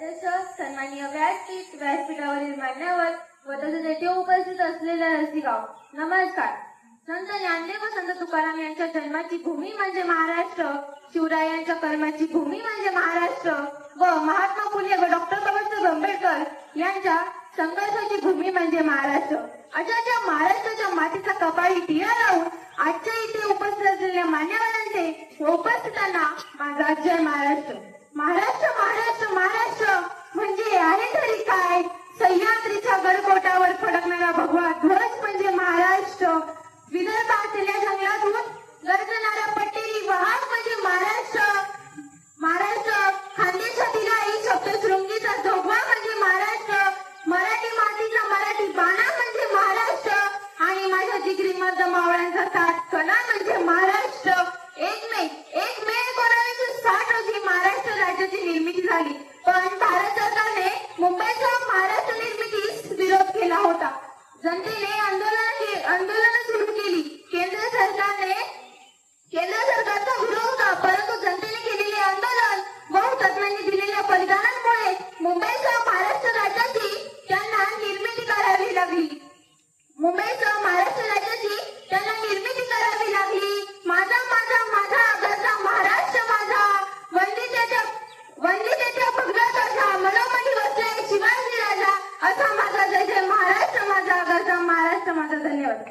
अध्यक्ष सन्माननीय व्यासपीठ व्यासपीठावरील मान्यवर व तसेच येथे उपस्थित असलेले रसिकाव नमस्कार. संत ज्ञानदेव व संत तुकाराम यांच्या जन्माची भूमी म्हणजे महाराष्ट्र. शिवरायांच्या कर्माची भूमी म्हणजे महाराष्ट्र. व महात्मा फुले व डॉक्टर बाबासाहेब आंबेडकर यांच्या संघर्षाची भूमी म्हणजे महाराष्ट्र. अशा ज्या महाराष्ट्राच्या मातीचा कपाळी टिया लावून आजच्या इथे उपस्थित असलेल्या मान्यवरांचे उपस्थितांना माझा जय महाराष्ट्र. महाराष्ट्र महाराष्ट्र महाराष्ट्र म्हणजे आहे तरी काय? सह्याद्रीच्या गडकोटावर फडकणारा भगवा ध्वज म्हणजे महाराष्ट्र. विदर्भातल्या जंगलातून गर्जणारा पट्टेरी वाहन म्हणजे महाराष्ट्र. महाराष्ट्र खानदेशातील आई शब्द शृंगीचा जोगवा म्हणजे महाराष्ट्र. मराठी मातीचा मराठी बाणा म्हणजे महाराष्ट्र. आणि माझ्या जिगरी मर्द मावळ्यांचा साथ कला म्हणजे महाराष्ट्र. Dante ധന്യവാദം